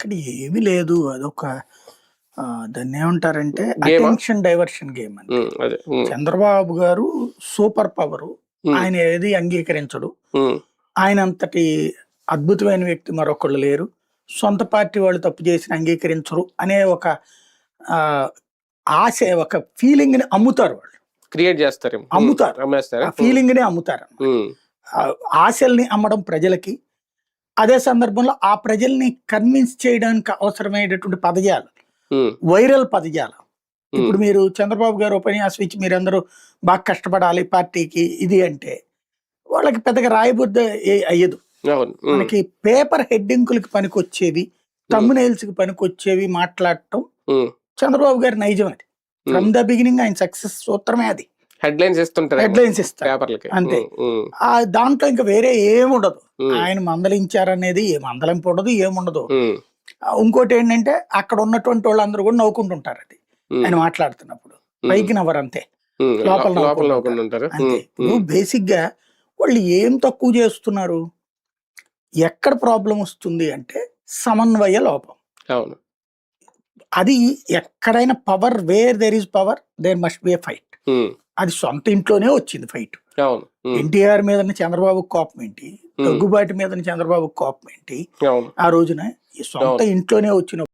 ఇక్కడ ఏమీ లేదు. అదొక దాన్ని ఏమంటారంటే? అటెన్షన్ డైవర్షన్ గేమ్ అని చంద్రబాబు గారు సూపర్ పవర్ ఆయన ఏది అంగీకరించడు. ఆయన అంతటి అద్భుతమైన వ్యక్తి మరొకళ్ళు లేరు. సొంత పార్టీ వాళ్ళు తప్పు చేసిన అంగీకరించరు అనే ఒక ఆశ ఒక ఫీలింగ్ని అమ్ముతారు వాళ్ళు. క్రియేట్ చేస్తారేమో ఉమ్, అమ్ముతారు. ఫీలింగ్ని అమ్ముతారు ఆశల్ని అమ్మడం ప్రజలకి అదే సందర్భంలో ఆ ప్రజల్ని కన్విన్స్ చేయడానికి అవసరమైనటువంటి పదజాలు వైరల్ పదజాలం. ఇప్పుడు మీరు చంద్రబాబు గారు ఉపన్యాసం ఇచ్చి మీరందరూ బాగా కష్టపడాలి పార్టీకి ఇది అంటే వాళ్ళకి పెద్దగా రాయబుద్ధ ఏ- అయ్యదు. మనకి పేపర్ హెడ్డింకులకి పనికొచ్చేవి తమ్మునేల్స్కి పనికొచ్చేవి మాట్లాడటం చంద్రబాబు గారి నైజం అది. ఫ్రమ్ ద బిగినింగ్ ఆయన సక్సెస్ సూత్రమే అది. హెడ్లైన్స్ ఇస్తుంటారు హెడ్లైన్స్ ఇస్తారు. పేపర్లకి. అంతే. ఆ దాంట్లో ఇంకా వేరే ఏముండదు. ఆయన మందలించారనేది ఏ మందలింపు ఉండదు ఏముండదు. ఇంకోటి ఏంటంటే అక్కడ ఉన్నటువంటి వాళ్ళందరూ కూడా నవ్వుకుంటుంటారు అది ఆయన మాట్లాడుతున్నప్పుడు. పైకి నవ్వరు అంతే లోపల లోపల నవ్వుకుంటూ నవ్వుకుంటూ ఉంటారు అంతే బేసిక్గా వాళ్ళు ఏం తక్కువ చేస్తున్నారు? ఎక్కడ ప్రాబ్లం వస్తుంది అంటే సమన్వయ లోపం. అవును. అది ఎక్కడైనా power where there is power there must be fight. Um, అది సొంత ఇంట్లోనే వచ్చింది ఫైట్ ఎన్టీఆర్ మీద చంద్రబాబు కోపం ఏంటి? దగ్గుబాటి మీద చంద్రబాబు కోపం ఏంటి? ఆ రోజున ఈ సొంత ఇంట్లోనే వచ్చిన